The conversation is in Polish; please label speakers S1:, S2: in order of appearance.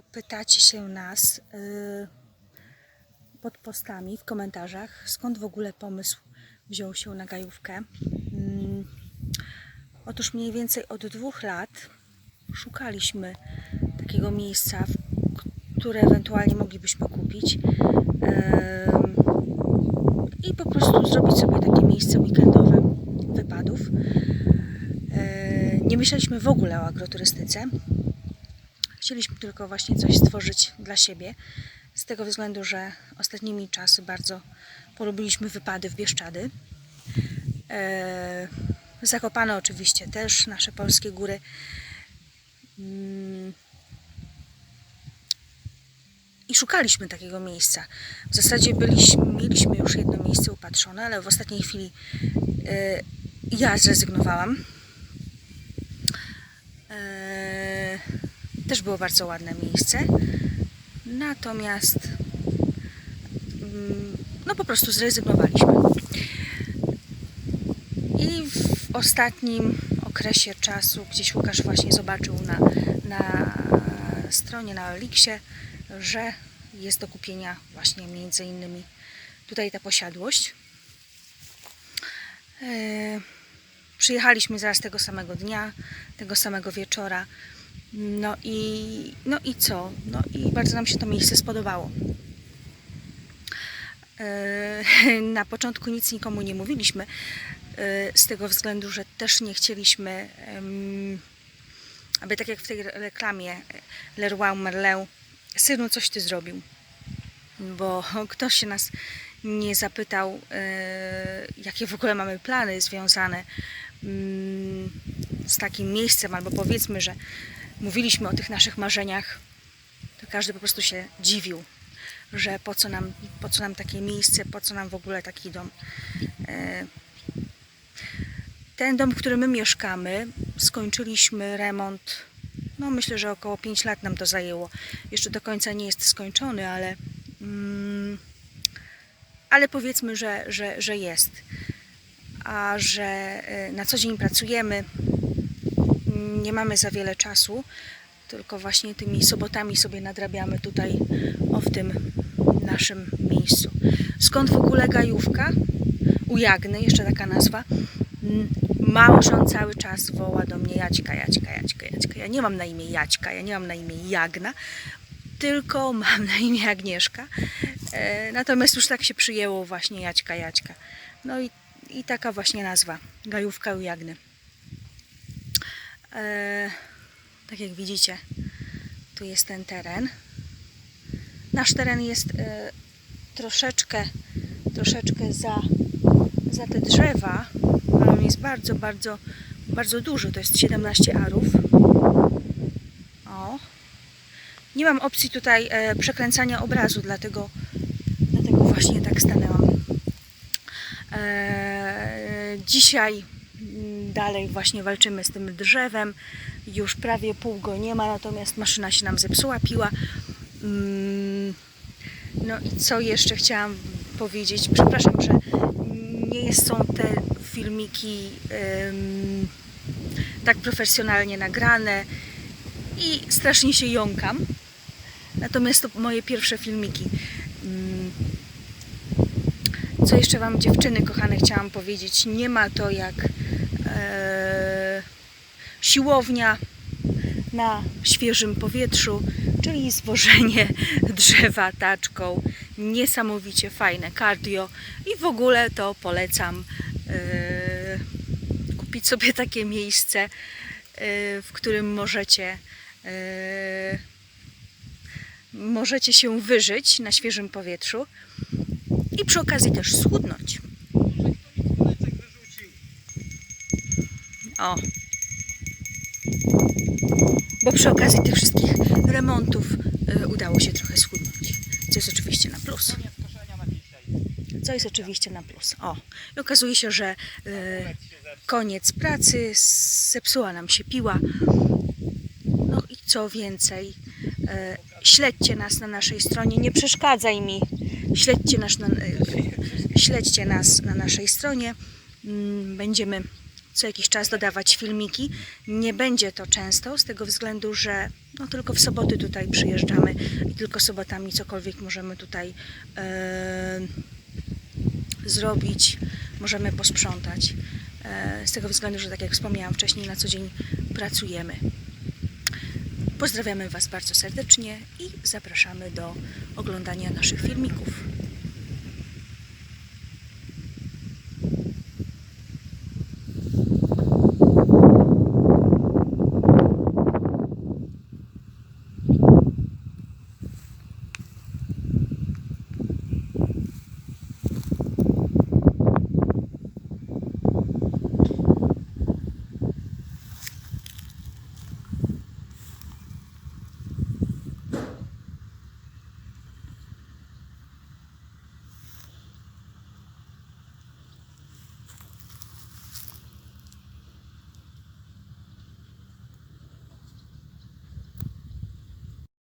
S1: Pytacie się nas y, pod postami w komentarzach, skąd w ogóle pomysł wziął się na gajówkę. Mm, Otóż mniej więcej od dwóch lat szukaliśmy takiego miejsca, które ewentualnie moglibyśmy kupić em, i po prostu zrobić sobie takie miejsce weekendowe wypadów. E, Nie myśleliśmy w ogóle o agroturystyce. Chcieliśmy tylko właśnie coś stworzyć dla siebie. Z tego względu, że ostatnimi czasy bardzo polubiliśmy wypady w Bieszczady. E, Zakopane oczywiście też, nasze polskie góry. Mm. I szukaliśmy takiego miejsca. W zasadzie byliśmy, mieliśmy już jedno miejsce upatrzone, ale w ostatniej chwili e, ja zrezygnowałam. E, też było bardzo ładne miejsce. Natomiast mm, no po prostu zrezygnowaliśmy. I w ostatnim okresie czasu gdzieś Łukasz właśnie zobaczył na, na stronie, na Eliksie, że jest do kupienia właśnie między innymi tutaj ta posiadłość. E, Przyjechaliśmy zaraz tego samego dnia, tego samego wieczora. No i, no i co? No i bardzo nam się to miejsce spodobało. E, Na początku nic nikomu nie mówiliśmy, e, z tego względu, że też nie chcieliśmy, aby tak jak w tej reklamie e, Leroy Merlin, synu, coś ty zrobił. Bo ktoś się nas nie zapytał, jakie w ogóle mamy plany związane mm, z takim miejscem, albo powiedzmy, że mówiliśmy o tych naszych marzeniach, to każdy po prostu się dziwił, że po co nam, po co nam takie miejsce, po co nam w ogóle taki dom. E, Ten dom, w którym my mieszkamy, skończyliśmy remont, no myślę, że około 5 lat nam to zajęło. Jeszcze do końca nie jest skończony, ale, mm, ale powiedzmy, że, że, że jest. A że e, na co dzień pracujemy, nie mamy za wiele czasu, tylko właśnie tymi sobotami sobie nadrabiamy tutaj, o w tym naszym miejscu. Skąd w ogóle gajówka? U Jagny, jeszcze taka nazwa. Małżon cały czas woła do mnie Jaćka, Jaćka, Jaćka, Jaćka. Ja nie mam na imię Jaćka, ja nie mam na imię Jagna, tylko mam na imię Agnieszka. E, natomiast już tak się przyjęło właśnie Jaćka, Jaćka. No i, i taka właśnie nazwa, gajówka u Jagny. E, tak jak widzicie, tu jest ten teren. Nasz teren jest e, troszeczkę, troszeczkę za, za te drzewa, ale on jest bardzo, bardzo, bardzo duży. To jest 17 arów. O. Nie mam opcji tutaj e, przekręcania obrazu, dlatego, dlatego właśnie tak stanęłam. Dzisiaj dalej właśnie walczymy z tym drzewem. Już prawie pół go nie ma, natomiast maszyna się nam zepsuła, piła. Mm, No i co jeszcze chciałam powiedzieć? Przepraszam, że nie są te filmiki tak profesjonalnie nagrane i strasznie się jąkam. Natomiast to moje pierwsze filmiki. Mm, Co jeszcze Wam, dziewczyny kochane, chciałam powiedzieć? Nie ma to jak e, siłownia na świeżym powietrzu, czyli zwożenie drzewa taczką. Niesamowicie fajne cardio i w ogóle to polecam e, kupić sobie takie miejsce, e, w którym możecie e, możecie się wyżyć na świeżym powietrzu i przy okazji też schudnąć. O. Bo przy okazji tych wszystkich remontów y, udało się trochę schudnąć. Co jest oczywiście na plus. Co jest oczywiście na plus. O. I okazuje się, że y, koniec pracy, zepsuła nam się piła. No i co więcej, e, śledźcie nas na naszej stronie, nie przeszkadzaj mi. Śledźcie nas na, e, śledźcie nas na naszej stronie. Mm, Będziemy co jakiś czas dodawać filmiki. Nie będzie to często, z tego względu, że no, tylko w soboty tutaj przyjeżdżamy i tylko sobotami cokolwiek możemy tutaj e, zrobić, możemy posprzątać. E, z tego względu, że tak jak wspomniałam wcześniej, na co dzień pracujemy. Pozdrawiamy Was bardzo serdecznie i zapraszamy do oglądania naszych filmików.